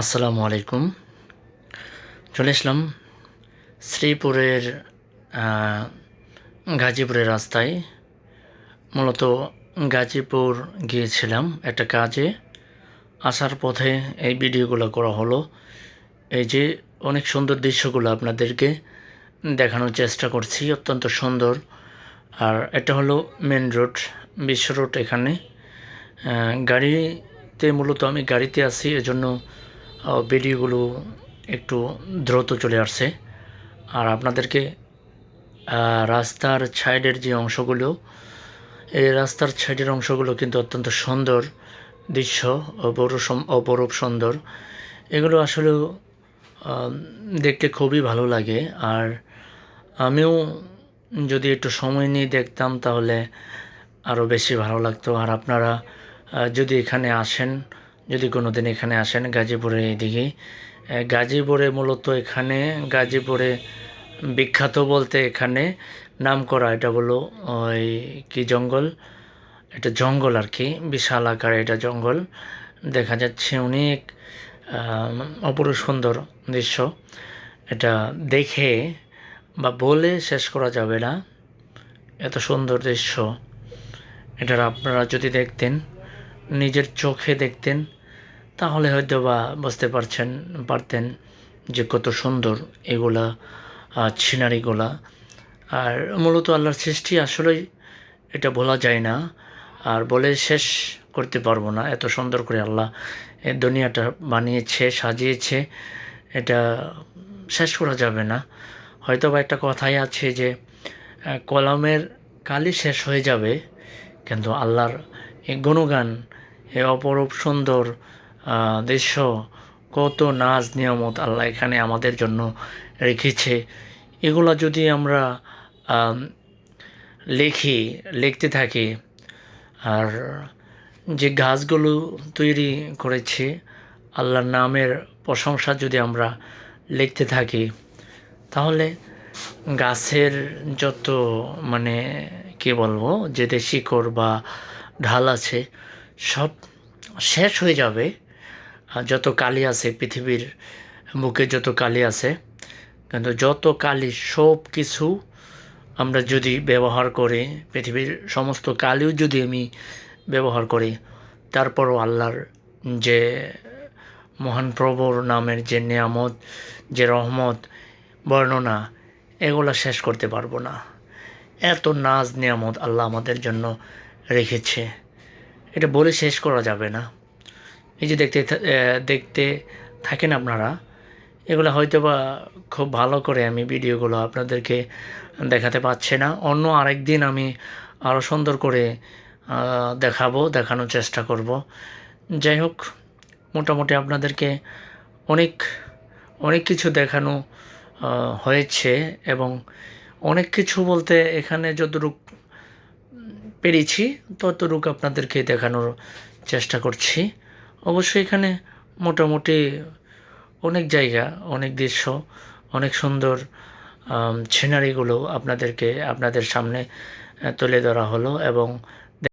আসসালামু আলাইকুম। চলে আসলাম শ্রীপুরের গাজীপুরের রাস্তায়। মূলত গাজীপুর গিয়েছিলাম একটা কাজে। আসার পথে এই ভিডিওগুলো করা হলো। এই যে অনেক সুন্দর দৃশ্যগুলো আপনাদেরকে দেখানোর চেষ্টা করছি, অত্যন্ত সুন্দর। আর এটা হলো মেন রোড, বিশ্ব রোড এখানে। গাড়িতে মূলত আমি গাড়িতে আছি, এজন্য ভিডিওগুলো একটু দ্রুত চলে আসছে। আর আপনাদেরকে রাস্তার সাইডের যে অংশগুলো, এই রাস্তার সাইডের অংশগুলো কিন্তু অত্যন্ত সুন্দর দৃশ্য অপরূপ অপরূপ সুন্দর। এগুলো আসলে দেখতে খুবই ভালো লাগে। আর আমিও যদি একটু সময় নিয়ে দেখতাম তাহলে আরও বেশি ভালো লাগতো। আর আপনারা যদি এখানে আসেন যদি কোনো দিন এখানে আসেন গাজীপুরে এদিকে গাজীপুরে মূলত এখানে, গাজীপুরে বিখ্যাত বলতে এখানে নাম করা এটা হলো ওই কি জঙ্গল? এটা জঙ্গল আর কি, বিশাল আকারে এটা জঙ্গল। দেখা যাচ্ছে অনেক অপরূপ সুন্দর দৃশ্য। এটা দেখে বা বলে শেষ করা যাবে না। এত সুন্দর দৃশ্য। এটার আপনারা যদি দেখতেন নিজের চোখে দেখতেন, তাহলে হয়তো বা বুঝতে পারছেন, পারতেন যে কত সুন্দর এগুলা সিনারিগুলা আর মূলত আল্লাহর সৃষ্টি আসলেই এটা বলা যায় না। আর বলে শেষ করতে পারব না, এত সুন্দর করে আল্লাহ এই দুনিয়াটা বানিয়েছে, সাজিয়েছে, এটা শেষ করা যাবে না। হয়তো বা একটা কথাই আছে যে কলমের কালি শেষ হয়ে যাবে, কিন্তু আল্লাহর এই গুণগান এই অপরূপ সুন্দর দৃশ্য কত নাজ নিয়ামত আল্লাহ এখানে আমাদের জন্য রেখেছে। এগুলো যদি আমরা আম, লিখি লিখতে থাকি আর যে গাছগুলো তৈরি করেছে আল্লাহর নামের প্রশংসা যদি আমরা লিখতে থাকি তাহলে গাছের যত মানে কি বলব যে শিকড় বা ঢাল আছে সব শেষ হয়ে যাবে। যত কালি আছে পৃথিবীর বুকে যত কালি আছে, কিন্তু যত কালি সব কিছু আমরা যদি ব্যবহার করি, পৃথিবীর সমস্ত কালিও যদি আমি ব্যবহার করি, তারপরও আল্লাহর যে মহান প্রভুর নামের যে নিয়ামত, যে রহমত, বর্ণনা, এগুলো শেষ করতে পারব না। এত নাজ নিয়ামত আল্লাহ আমাদের জন্য রেখেছে। এটা বলে শেষ করা যাবে না। এই যে দেখতে দেখতে থাকেন আপনারা, এগুলো হয়তো বা খুব ভালো করে আমি ভিডিওগুলো আপনাদেরকে দেখাতে পারছি না। অন্য আরেক দিন আমি আরও সুন্দর করে দেখাবো, দেখানোর চেষ্টা করব। যাই হোক, মোটামুটি আপনাদেরকে অনেক অনেক কিছু দেখানো হয়েছে এবং অনেক কিছু বলতে এখানে যতটুক পেরেছি, ততটুকু আপনাদেরকে দেখানোর চেষ্টা করছি। অবশ্যই এখানে মোটামুটি অনেক জায়গা, অনেক দৃশ্য, অনেক সুন্দর সিনারিগুলো আপনাদেরকে, আপনাদের সামনে তুলে ধরা হলো এবং